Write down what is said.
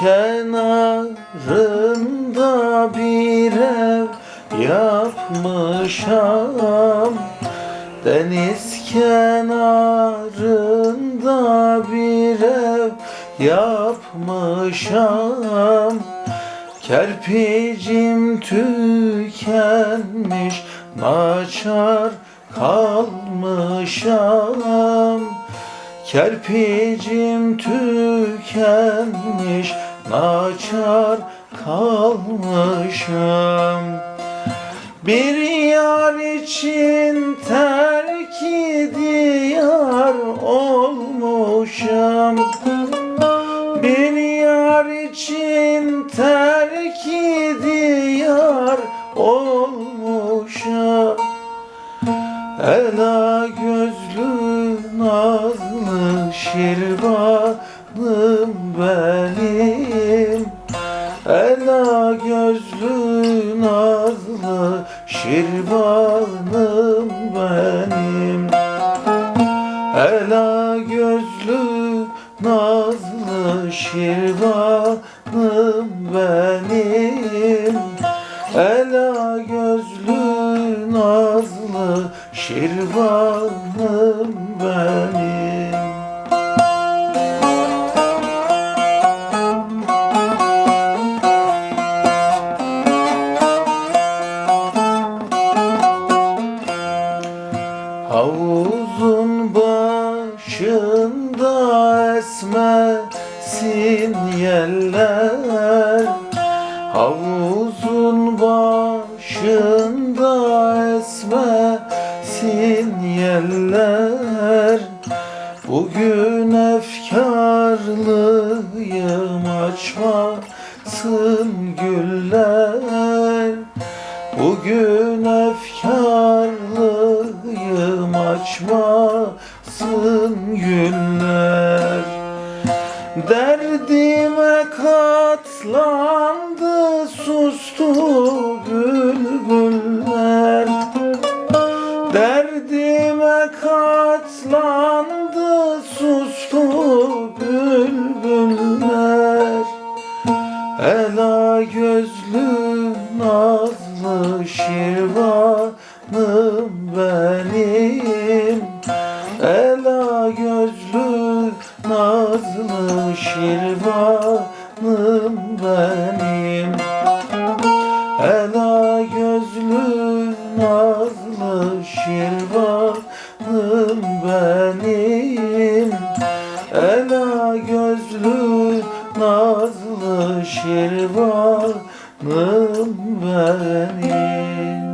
kenarında bir ev yapmışam Deniz kenarında bir ev yapmışam Kerpicim tükenmiş Naçar kalmışam Kerpicim tükenmiş Naçar kalmışam Bir yar için terk diyar olmuşam bir yar için terk diyar olmuşam Ela gözlü nazlı şirvanım benim. Ela gözlü nazlı şirvanım benim. Ela gözlü nazlı şirvanım benim. Ela gözlü nazlı şirvanım benim Havuzun başında esmesin yeller. Havuzun başında esmesin yeller. Bugün efkarlıyım açmasın güller. Bugün efkarlıyım açmasın günler. Derdime katlandı sustu bülbüller. Derdime katlandı sustu bülbüller. Ela gözlü nazlı şirvanım benim Ela gözlü nazlı şirvanım benim. Ela gözlü nazlı şirvanım benim. Ela gözlü nazlı şirvanım benim